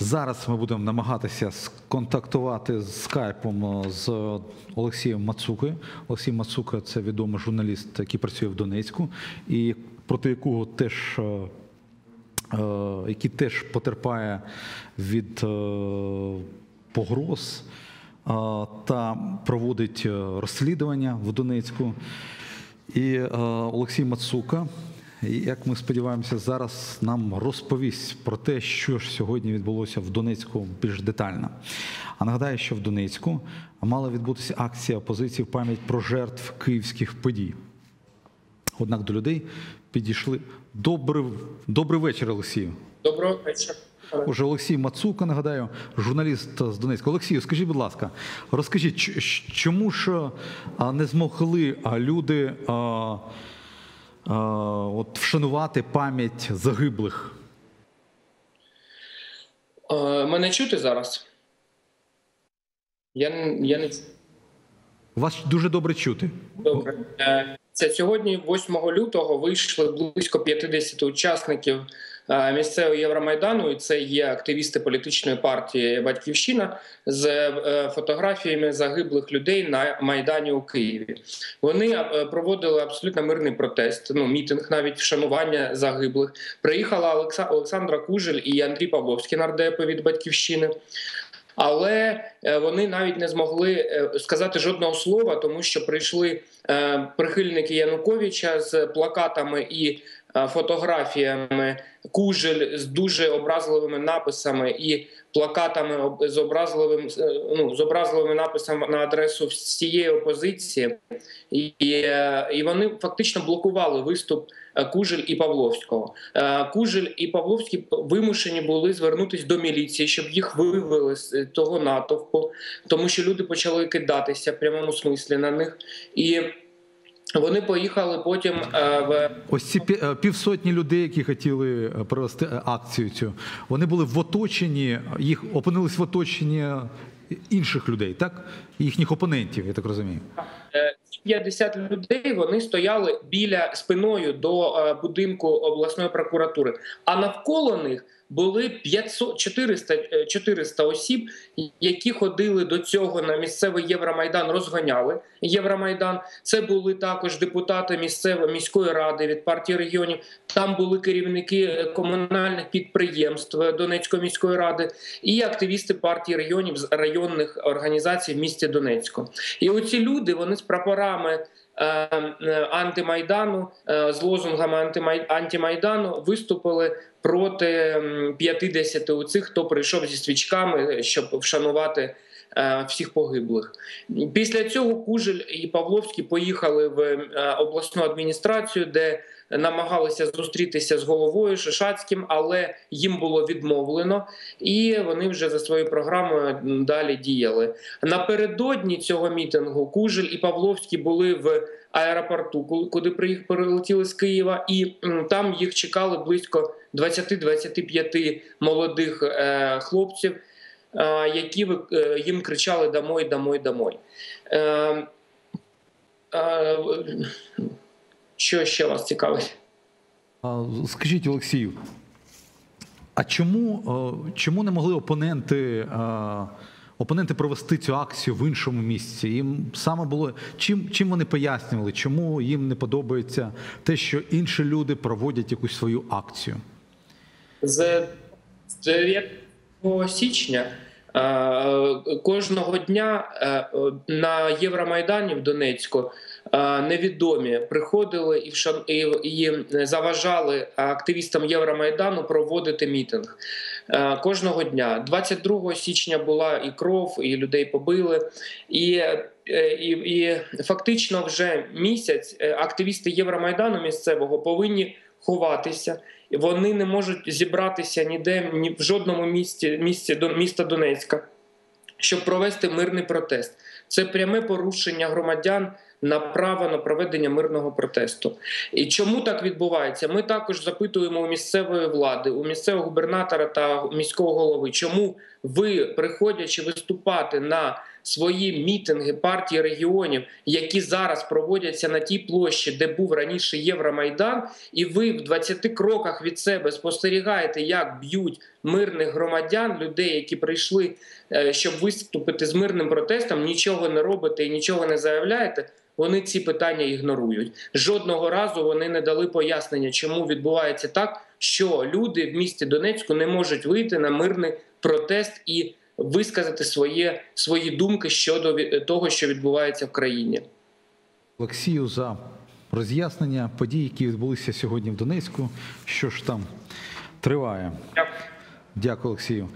Зараз ми будемо намагатися сконтактувати з скайпом е, з Олексієм Мацукою. Олексій Мацука це відомий журналіст, який працює в Донецьку, і проти якого теж е, е, який теж потерпає від погроз та проводить розслідування в Донецьку. І Олексій Мацука, як ми сподіваємося, зараз нам розповість про те, що ж сьогодні відбулося в Донецьку більш детально. А нагадаю, що в Донецьку мала відбутися акція опозиції в пам'ять про жертв київських подій. Однак до людей підійшли добрий, добрий вечір, Олексію. Доброго вечора. Отже, Олексій Мацука, нагадаю, журналіст з Донецька. Олексію, скажіть, будь ласка, розкажіть, чому ж не змогли люди от, вшанувати пам'ять загиблих? Е, Мене чути зараз? Я, не- я не Вас дуже добре чути. добре. Е, Це сьогодні, 8 лютого, вийшли близько 50 учасників місцевого Євромайдану. І це є активісти політичної партії Батьківщина з е, фотографіями загиблих людей на майдані у Києві. Вони е, проводили абсолютно мирний протест. Ну мітинг, навіть вшанування загиблих. Приїхала Олександра Кужель і Андрій Павловський нардепи від батьківщини. Але е, вони навіть не змогли сказати жодного слова, тому що прийшли прихильники Януковича з плакатами і фотографіями кужель з дуже образливими написами і плакатами з образливим е, ну, з образливими написами на адресу всієї опозиції, і, і, е, вони фактично блокували виступ е, Кужель і Павловського. Е, Кужель і Павловський вимушені були звернутися до міліції, щоб їх вивели з того натовпу, тому що люди почали кидатися в прямому смислі на них. І вони поїхали потім е, в Ось ці е, півсотні людей, які хотіли е, провести акцію цю, вони були в оточенні, їх опинились в оточенні інших людей, так? Їхніх опонентів, я так розумію. Е, 50 людей вони стояли біля спиною до будинку обласної прокуратури, а навколо них були 500, 400, е, 400 осіб, які ходили до цього на місцевий Євромайдан, розганяли Євромайдан. Це були також депутати місцевої міської ради від партії регіонів. Там були керівники е, комунальних підприємств е, Донецької міської ради і активісти партії регіонів з районних організацій в місті Донецьку. І оці люди вони з прапорами антимайдану, е, з лозунгами антимай, антимайдану виступили проти м, 50 у цих, хто прийшов зі свічками, щоб вшанувати. Е, Всіх погиблих після цього Кужель і Павловський поїхали в е, обласну адміністрацію, де намагалися зустрітися з головою Шишацьким, але їм було відмовлено, і вони вже за своєю програмою далі діяли. Напередодні цього мітингу Кужель і Павловський були в аеропорту, куди прилетіли з Києва, і там їх чекали близько 20-25 молодих е, хлопців, які ви- е, їм кричали «Домой, домой, домой». Е, е, що ще вас цікавить? Скажіть, Олексію, а чому, е, чому не могли опоненти, е, опоненти провести цю акцію в іншому місці? Їм саме було чим, чим вони пояснювали, чому їм не подобається те, що інші люди проводять якусь свою акцію? З 9 січня е, кожного дня е, на Євромайдані в Донецьку е, невідомі приходили і, і, заважали активістам Євромайдану проводити мітинг. Кожного дня. 22 січня була і кров, і людей побили. І, і, і фактично вже місяць активісти Євромайдану місцевого повинні ховатися. Вони не можуть зібратися ніде ні в жодному місті, місті до міста Донецька, щоб провести мирний протест. Це пряме порушення громадян на право на проведення мирного протесту. І чому так відбувається? Ми також запитуємо у місцевої влади, у місцевого губернатора та міського голови, чому ви, приходячи виступати на свої мітинги партії регіонів, які зараз проводяться на тій площі, де був раніше Євромайдан, і ви в 20 кроках від себе спостерігаєте, як б'ють мирних громадян, людей, які прийшли, е, щоб виступити з мирним протестом, нічого не робите і нічого не заявляєте. Вони ці питання ігнорують. Жодного разу вони не дали пояснення, чому відбувається так, що люди в місті Донецьку не можуть вийти на мирний протест і висказати своє, свої думки щодо того, що відбувається в країні. Олексію за роз'яснення подій, які відбулися сьогодні в Донецьку. Що ж там триває? Дякую. Дякую, Олексію.